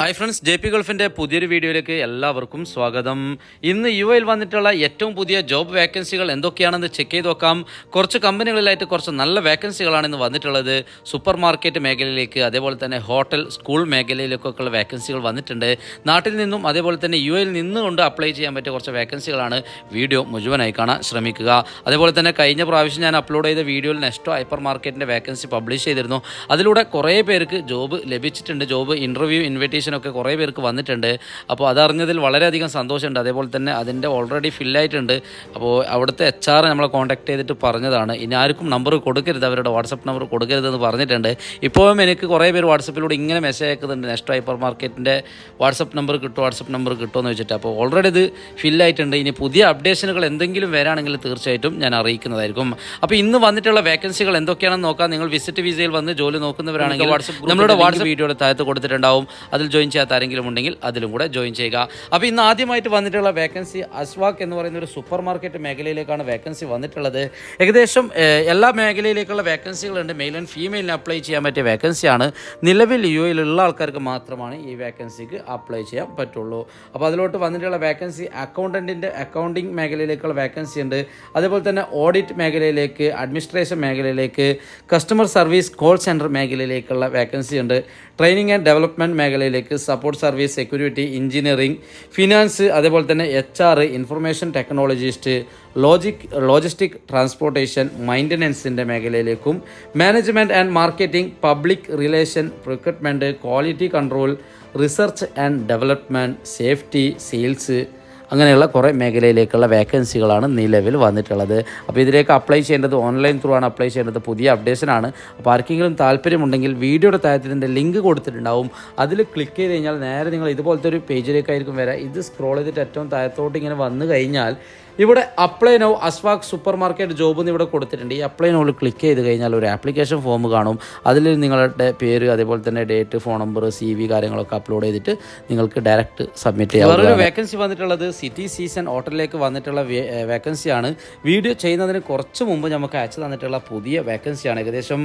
Hi friends J P ഗൾഫിന്റെ പുതിയൊരു വീഡിയോയിലേക്ക് എല്ലാവർക്കും സ്വാഗതം. ഇന്ന് യു എയിൽ വന്നിട്ടുള്ള ഏറ്റവും പുതിയ ജോബ് വേക്കൻസികൾ എന്തൊക്കെയാണെന്ന് ചെക്ക് ചെയ്ത് നോക്കാം. കുറച്ച് കമ്പനികളിലായിട്ട് കുറച്ച് നല്ല വേക്കൻസികളാണ് ഇന്ന് വന്നിട്ടുള്ളത്. സൂപ്പർ മാർക്കറ്റ് മേഖലയിലേക്ക് അതേപോലെ തന്നെ ഹോട്ടൽ സ്കൂൾ മേഖലയിലേക്കൊക്കെയുള്ള വേക്കൻസികൾ വന്നിട്ടുണ്ട്. നാട്ടിൽ നിന്നും അതേപോലെ തന്നെ യു എയിൽ നിന്നുകൊണ്ട് അപ്ലൈ ചെയ്യാൻ പറ്റിയ കുറച്ച് വേക്കൻസികളാണ് വീഡിയോ മുഴുവനായി കാണാൻ ശ്രമിക്കുക. അതേപോലെ തന്നെ കഴിഞ്ഞ പ്രാവശ്യം ഞാൻ അപ്ലോഡ് ചെയ്ത വീഡിയോയിൽ നെസ്റ്റോ ഹൈപ്പർ മാർക്കറ്റിന്റെ വേക്കൻസി പബ്ലിഷ് ചെയ്തിരുന്നു. അതിലൂടെ കുറേ പേർക്ക് ജോബ് ലഭിച്ചിട്ടുണ്ട്. ജോബ് ഇന്റർവ്യൂ ഇൻവിറ്റേഷനൊക്കെ കുറേ പേർക്ക് വന്നിട്ടുണ്ട്. അപ്പോൾ അതറിഞ്ഞതിൽ വളരെയധികം സന്തോഷമുണ്ട്. അതേപോലെ തന്നെ അതിന്റെ ഓൾറെഡി ഫില്ലായിട്ടുണ്ട് അപ്പോൾ അവിടുത്തെ എച്ച് ആർ നമ്മളെ കോൺടാക്ട് ചെയ്തിട്ട് പറഞ്ഞതാണ്. ഇനി ആർക്കും നമ്പർ കൊടുക്കരുത്. അവരുടെ വാട്സപ്പ് നമ്പർ കൊടുക്കരുതെന്ന് പറഞ്ഞിട്ടുണ്ട്. ഇപ്പോഴും എനിക്ക് കുറേ പേര് വാട്സപ്പിലൂടെ ഇങ്ങനെ മെസ്സേജ് അയക്കുന്നുണ്ട്. നെക്സ്റ്റ് ഹൈപ്പർ മാർക്കറ്റിന്റെ വാട്സപ്പ് നമ്പർ കിട്ടുമോ? വാട്സപ്പ് നമ്പർ കിട്ടുമോ എന്ന് വെച്ചിട്ട്. അപ്പോൾ ഓൾറെഡി ഇത് ഫില്ലായിട്ടുണ്ട് ഇനി പുതിയ അപ്ഡേഷനുകൾ എന്തെങ്കിലും വരാണെങ്കിൽ തീർച്ചയായിട്ടും ഞാൻ അറിയിക്കുന്നതായിരിക്കും. അപ്പോൾ ഇന്ന് വന്നിട്ടുള്ള വേക്കൻസികൾ എന്തൊക്കെയാണെന്ന് നോക്കാം. നിങ്ങൾ വിസിറ്റ് വിസയിൽ വന്ന് ജോലി നോക്കുന്നവരാണെങ്കിൽ വാട്സപ്പ് നമ്മളുടെ വാട്സപ്പ് വീഡിയോയുടെ താഴത്ത് കൊടുത്തിട്ടുണ്ടാവും. അതിൽ ജോയിൻ ചെയ്യാത്ത ആരെങ്കിലും ഉണ്ടെങ്കിൽ അതിലും കൂടെ ജോയിൻ ചെയ്യുക. അപ്പോൾ ഇന്ന് ആദ്യമായിട്ട് വന്നിട്ടുള്ള വേക്കൻസി അസ്വാക് എന്ന് പറയുന്ന ഒരു സൂപ്പർ മാർക്കറ്റ് മേഖലയിലേക്കാണ് വേക്കൻസി വന്നിട്ടുള്ളത്. ഏകദേശം എല്ലാ മേഖലയിലേക്കുള്ള വേക്കൻസികളുണ്ട് മെയിൽ ആൻഡ് ഫീമെയിലിന് അപ്ലൈ ചെയ്യാൻ പറ്റിയ വേക്കൻസിയാണ് നിലവിൽ യു എയിലുള്ള ആൾക്കാർക്ക് മാത്രമാണ് ഈ വേക്കൻസിക്ക് അപ്ലൈ ചെയ്യാൻ പറ്റുള്ളൂ. അപ്പോൾ അതിലോട്ട് വന്നിട്ടുള്ള വേക്കൻസി അക്കൗണ്ടന്റിന്റെ അക്കൗണ്ടിങ് മേഖലയിലേക്കുള്ള വേക്കൻസി ഉണ്ട്. അതേപോലെ തന്നെ ഓഡിറ്റ് മേഖലയിലേക്ക് അഡ്മിനിസ്ട്രേഷൻ മേഖലയിലേക്ക് കസ്റ്റമർ സർവീസ് കോൾ സെന്റർ മേഖലയിലേക്കുള്ള വേക്കൻസി ഉണ്ട്. ട്രെയിനിങ് ആൻഡ് ഡെവലപ്മെന്റ് മേഖലയിലേക്ക് support service security engineering finance അതേപോലെ തന്നെ H R information technologist logic logistic transportation മൈന്റനൻസിന്റെ മേഖലയിലേക്കും management and marketing public relation recruitment quality control research and development safety sales അങ്ങനെയുള്ള കുറേ മേഖലയിലേക്കുള്ള വേക്കൻസികളാണ് നിലവിൽ വന്നിട്ടുള്ളത്. അപ്പോൾ ഇതിലേക്ക് അപ്ലൈ ചെയ്യേണ്ടത് ഓൺലൈൻ ത്രൂ ആണ് അപ്ലൈ ചെയ്യേണ്ടത്. പുതിയ അപ്ഡേഷനാണ് അപ്പോൾ ആർക്കെങ്കിലും താല്പര്യമുണ്ടെങ്കിൽ വീഡിയോയുടെ താഴത്തിന്റെ ലിങ്ക് കൊടുത്തിട്ടുണ്ടാവും. അതിൽ ക്ലിക്ക് ചെയ്ത് കഴിഞ്ഞാൽ നേരെ നിങ്ങൾ ഇതുപോലത്തെ ഒരു പേജിലേക്കായിരിക്കും വരാം. ഇത് സ്ക്രോൾ ചെയ്തിട്ട് ഏറ്റവും താഴത്തോട്ട് ഇങ്ങനെ വന്നു കഴിഞ്ഞാൽ ഇവിടെ apply now Aswaaq supermarket job എന്ന് ഇവിടെ കൊടുത്തിട്ടുണ്ട്. ഈ അപ്ലൈ നൗവിൽ ക്ലിക്ക് ചെയ്ത് കഴിഞ്ഞാൽ ഒരു ആപ്ലിക്കേഷൻ ഫോം കാണും. അതിൽ നിങ്ങളുടെ പേര് അതേപോലെ തന്നെ date phone number C V കാര്യങ്ങളൊക്കെ അപ്ലോഡ് ചെയ്തിട്ട് നിങ്ങൾക്ക് ഡയറക്റ്റ് സബ്മിറ്റ് ചെയ്യാം വേറൊരു വേക്കൻസി വന്നിട്ടുള്ളത് സിറ്റി സീസൺ ഹോട്ടലിലേക്ക് വന്നിട്ടുള്ള വേക്കൻസിയാണ് വീഡിയോ ചെയ്യുന്നതിന് കുറച്ച് മുമ്പ് നമുക്ക് അയച്ചു തന്നിട്ടുള്ള പുതിയ വേക്കൻസിയാണ് ഏകദേശം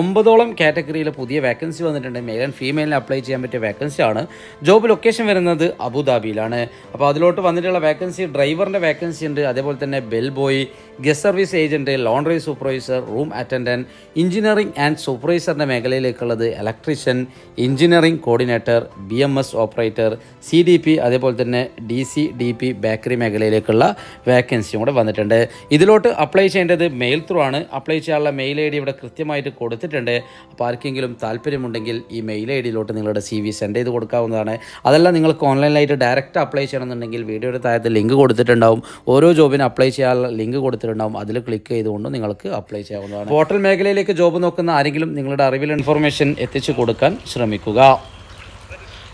ഒമ്പതോളം കാറ്റഗറിയിൽ പുതിയ വേക്കൻസി വന്നിട്ടുണ്ട്. മെയിൽ ആൻഡ് ഫീമെയിലിന് അപ്ലൈ ചെയ്യാൻ പറ്റിയ വേക്കൻസിയാണ് ജോബ് ലൊക്കേഷൻ വരുന്നത് അബുദാബിയിലാണ് അപ്പോൾ അതിലോട്ട് വന്നിട്ടുള്ള വേക്കൻസി ഡ്രൈവറിന്റെ വേക്കൻസി ഉണ്ട് അതേപോലെ തന്നെ bell boy guest service agent laundry supervisor room attendant engineering and സൂപ്പർവൈസറിന്റെ മേഖലയിലേക്കുള്ളത് electrician engineering coordinator B M S operator C D P അതേപോലെ തന്നെ D C D P bakery മേഖലയിലേക്കുള്ള വേക്കൻസിയും കൂടെ വന്നിട്ടുണ്ട്. ഇതിലോട്ട് അപ്ലൈ ചെയ്യേണ്ടത് മെയിൽ ത്രൂ ആണ്. അപ്ലൈ ചെയ്യാനുള്ള മെയിൽ ഐ ഡി ഇവിടെ കൃത്യമായിട്ട് കൊടുത്തിട്ടുണ്ട്. അപ്പോൾ ആർക്കെങ്കിലും താല്പര്യമുണ്ടെങ്കിൽ ഈ മെയിൽ ഐ ഡിയിലോട്ട് നിങ്ങളുടെ സി വി സെൻഡ് ചെയ്ത് കൊടുക്കാവുന്നതാണ്. അതല്ല നിങ്ങൾക്ക് ഓൺലൈനിലായിട്ട് ഡയറക്റ്റ് അപ്ലൈ ചെയ്യണമെന്നുണ്ടെങ്കിൽ വീഡിയോയുടെ താഴത്ത് ലിങ്ക് കൊടുത്തിട്ടുണ്ടാവും. ഓരോ ജോബിന് അപ്ലൈ ചെയ്യാനുള്ള ലിങ്ക് കൊടുത്തിട്ടുണ്ടാവും. അതിൽ ക്ലിക്ക് ചെയ്തുകൊണ്ട് നിങ്ങൾക്ക് അപ്ലൈ ചെയ്യാവുന്നതാണ്. ഹോട്ടൽ മേഖലയിലേക്ക് ജോബ് നോക്കുന്ന ആരെങ്കിലും നിങ്ങളുടെ അറിവിൽ ഇൻഫർമേഷൻ എത്തിച്ചു കൊടുക്കാൻ ശ്രമിക്കുക.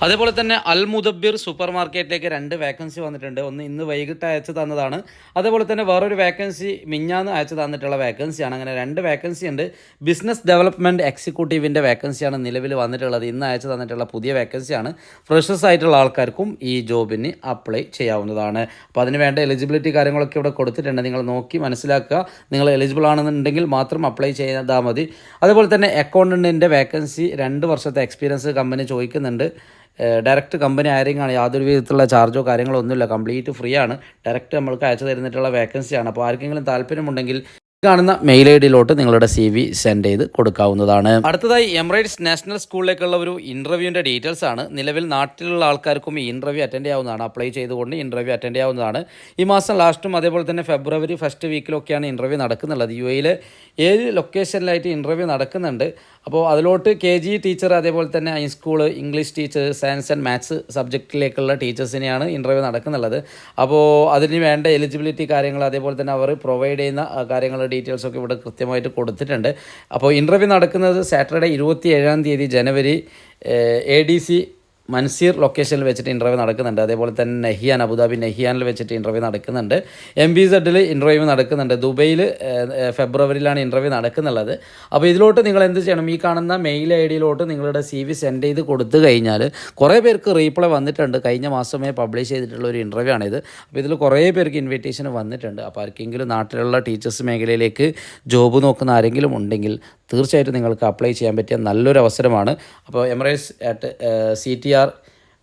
അതേപോലെ തന്നെ അൽ മുദബിർ സൂപ്പർ മാർക്കറ്റിലേക്ക് രണ്ട് വേക്കൻസി വന്നിട്ടുണ്ട്. ഒന്ന് ഇന്ന് വൈകിട്ട് അയച്ചു തന്നതാണ്. അതേപോലെ തന്നെ വേറൊരു വേക്കൻസി മിഞ്ഞാന്ന് അയച്ചു തന്നിട്ടുള്ള വേക്കൻസിയാണ് അങ്ങനെ രണ്ട് വേക്കൻസി ഉണ്ട്. ബിസിനസ് ഡെവലപ്മെന്റ് എക്സിക്യൂട്ടീവിന്റെ വേക്കൻസിയാണ് നിലവിൽ വന്നിട്ടുള്ളത്. ഇന്ന് അയച്ചു തന്നിട്ടുള്ള പുതിയ വേക്കൻസിയാണ് ഫ്രഷസ് ആയിട്ടുള്ള ആൾക്കാർക്കും ഈ ജോബിന് അപ്ലൈ ചെയ്യാവുന്നതാണ്. അപ്പോൾ അതിന് വേണ്ട എലിജിബിലിറ്റി കാര്യങ്ങളൊക്കെ ഇവിടെ കൊടുത്തിട്ടുണ്ട്. നിങ്ങൾ നോക്കി മനസ്സിലാക്കുക. നിങ്ങൾ എലിജിബിൾ ആണെന്നുണ്ടെങ്കിൽ മാത്രം അപ്ലൈ ചെയ്താൽ മതി. അതുപോലെ തന്നെ അക്കൗണ്ടന്റിന്റെ വേക്കൻസി രണ്ട് വർഷത്തെ എക്സ്പീരിയൻസ് കമ്പനി ചോദിക്കുന്നുണ്ട്. ഡയറക്റ്റ് കമ്പനി ഹയറിംഗ് ആണ്. യാതൊരു വിധത്തിലുള്ള ചാർജോ കാര്യങ്ങളോ ഒന്നുമില്ല. കംപ്ലീറ്റ് ഫ്രീ ആണ്. ഡയറക്റ്റ് നമ്മൾക്ക് അയച്ചു തരുന്നിട്ടുള്ള വേക്കൻസിയാണ് അപ്പോൾ ആർക്കെങ്കിലും താല്പര്യമുണ്ടെങ്കിൽ കാണുന്ന മെയിൽ ഐ ഡിയിലോട്ട് നിങ്ങളുടെ സി വി സെൻഡ് ചെയ്ത് കൊടുക്കാവുന്നതാണ്. അടുത്തതായി എമിറേറ്റ്സ് നാഷണൽ സ്കൂളിലേക്കുള്ള ഒരു ഇന്റർവ്യൂവിന്റെ ഡീറ്റെയിൽസ് ആണ്. നിലവിൽ നാട്ടിലുള്ള ആൾക്കാർക്കും ഈ ഇന്റർവ്യൂ അറ്റൻഡ് ചെയ്യാവുന്നതാണ്. അപ്ലൈ ചെയ്തുകൊണ്ട് ഇന്റർവ്യൂ അറ്റൻഡ് ചെയ്യാവുന്നതാണ്. ഈ മാസം ലാസ്റ്റും അതേപോലെ തന്നെ ഫെബ്രുവരി ഫസ്റ്റ് വീക്കിലൊക്കെയാണ് ഇന്റർവ്യൂ നടക്കുന്നുള്ളത്. യു എയിലെ ഏഴ് ലൊക്കേഷനിലായിട്ട് ഇന്റർവ്യൂ നടക്കുന്നുണ്ട്. അപ്പോൾ അതിലോട്ട് കെ ജി ടീച്ചർ അതേപോലെ തന്നെ high school English teacher science and maths സബ്ജക്റ്റിലേക്കുള്ള ടീച്ചേഴ്സിനെയാണ് ഇന്റർവ്യൂ നടക്കുന്നുള്ളത്. അപ്പോൾ അതിന് വേണ്ട എലിജിബിലിറ്റി കാര്യങ്ങൾ അതേപോലെ തന്നെ അവർ പ്രൊവൈഡ് ചെയ്യുന്ന ആ, കാര്യങ്ങൾ ഡീറ്റെയിൽസ് ഒക്കെ ഇവിടെ കൃത്യമായിട്ട് കൊടുത്തിട്ടുണ്ട്. അപ്പോൾ ഇന്റർവ്യൂ നടക്കുന്നത് സാറ്റർഡേ ഇരുപത്തി ഏഴാം തീയതി ജനുവരി എ ഡി സി മൻസീർ ലൊക്കേഷനിൽ വെച്ചിട്ട് ഇന്റർവ്യൂ നടക്കുന്നുണ്ട്. അതേപോലെ തന്നെ നെഹിയാൻ അബുദാബി നെഹിയാനിൽ വെച്ചിട്ട് ഇന്റർവ്യൂ നടക്കുന്നുണ്ട്. എം ബി സെഡിൽ ഇന്റർവ്യൂ നടക്കുന്നുണ്ട്. ദുബൈയിൽ ഫെബ്രുവരിയിലാണ് ഇന്റർവ്യൂ നടക്കുന്നുള്ളത്. അപ്പോൾ ഇതിലോട്ട് നിങ്ങൾ എന്ത് ചെയ്യണം? ഈ കാണുന്ന മെയിൽ ഐ ഡിയിലോട്ട് നിങ്ങളുടെ സി വി സെൻഡ് ചെയ്ത് കൊടുത്തു കഴിഞ്ഞാൽ കുറേ പേർക്ക് റീപ്ലൈ വന്നിട്ടുണ്ട്. കഴിഞ്ഞ മാസമേ പബ്ലിഷ് ചെയ്തിട്ടുള്ള ഒരു ഇന്റർവ്യൂ ആണിത്. അപ്പോൾ ഇതിൽ കുറേ പേർക്ക് ഇൻവിറ്റേഷൻ വന്നിട്ടുണ്ട്. അപ്പോൾ ആർക്കെങ്കിലും നാട്ടിലുള്ള ടീച്ചേഴ്സ് മേഖലയിലേക്ക് ജോബ് നോക്കുന്ന ആരെങ്കിലും ഉണ്ടെങ്കിൽ തീർച്ചയായിട്ടും നിങ്ങൾക്ക് അപ്ലൈ ചെയ്യാൻ പറ്റിയ നല്ലൊരു അവസരമാണ്. അപ്പോൾ Emirates at C T R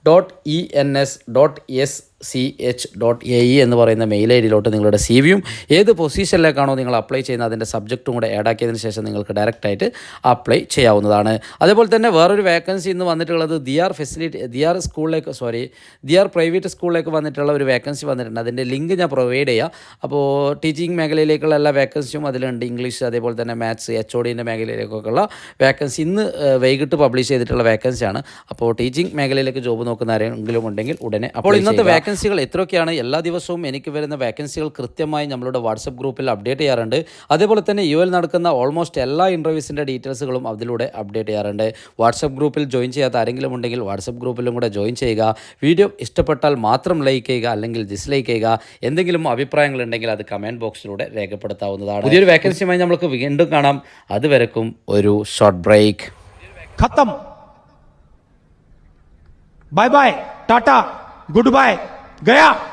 dot E N S dot S C H dot A E എന്ന് പറയുന്ന മെയിൽ ഐ ഡിയിലോട്ട് നിങ്ങളുടെ സി വിയും ഏത് പൊസിഷനിലേക്കാണോ നിങ്ങൾ അപ്ലൈ ചെയ്യുന്നത് അതിന്റെ സബ്ജക്റ്റും കൂടെ ആഡ് ആക്കിയതിന് ശേഷം നിങ്ങൾക്ക് ഡയറക്റ്റായിട്ട് അപ്ലൈ ചെയ്യാവുന്നതാണ്. അതേപോലെ തന്നെ വേറൊരു വേക്കൻസി ഇന്ന് വന്നിട്ടുള്ളത് D R facility D R സ്കൂളിലേക്ക് സോറി ദി ആർ പ്രൈവറ്റ് സ്കൂളിലേക്ക് വന്നിട്ടുള്ള ഒരു വേക്കൻസി വന്നിട്ടുണ്ട്. അതിന്റെ ലിങ്ക് ഞാൻ പ്രൊവൈഡ് ചെയ്യാം. അപ്പോൾ ടീച്ചിങ് മേഖലയിലേക്കുള്ള എല്ലാ വേക്കൻസിയും അതിലുണ്ട്. ഇംഗ്ലീഷ് അതേപോലെ തന്നെ മാത്സ് എച്ച് ഒ ഡിന്റെ മേഖലയിലേക്കൊക്കെയുള്ള വേക്കൻസി ഇന്ന് വൈകിട്ട് പബ്ലിഷ് ചെയ്തിട്ടുള്ള വേക്കൻസിയാണ് അപ്പോൾ ടീച്ചിങ് മേഖലയിലേക്ക് ജോബ് നോക്കുന്ന ആരെങ്കിലും ഉണ്ടെങ്കിൽ ഉടനെ അപ്പോൾ ഇന്നത്തെ വേക്കൻസികൾ എത്രയൊക്കെയാണ്? എല്ലാ ദിവസവും എനിക്ക് വരുന്ന വേക്കൻസികൾ കൃത്യമായി നമ്മളുടെ വാട്സപ്പ് ഗ്രൂപ്പിൽ അപ്ഡേറ്റ് ചെയ്യാറുണ്ട്. അതേപോലെ തന്നെ യു എൽ നടക്കുന്ന ഓൾമോസ്റ്റ് എല്ലാ ഇന്റർവ്യൂസിന്റെ ഡീറ്റെയിൽസുകളും അതിലൂടെ അപ്ഡേറ്റ് ചെയ്യാറുണ്ട്. വാട്സപ്പ് ഗ്രൂപ്പിൽ ജോയിൻ ചെയ്യാത്ത ആരെങ്കിലും ഉണ്ടെങ്കിൽ വാട്സപ്പ് ഗ്രൂപ്പിലും കൂടെ ജോയിൻ ചെയ്യുക. വീഡിയോ ഇഷ്ടപ്പെട്ടാൽ മാത്രം ലൈക്ക് ചെയ്യുക അല്ലെങ്കിൽ ഡിസ്ലൈക്ക് ചെയ്യുക. എന്തെങ്കിലും അഭിപ്രായങ്ങൾ ഉണ്ടെങ്കിൽ അത് കമന്റ് ബോക്സിലൂടെ രേഖപ്പെടുത്താവുന്നതാണ്. പുതിയൊരു വേക്കൻസിയുമായി നമുക്ക് വീണ്ടും കാണാം. അതുവരക്കും ഒരു ഷോർട്ട് ബ്രേക്ക് ഖത്തം. Bye bye tata goodbye गया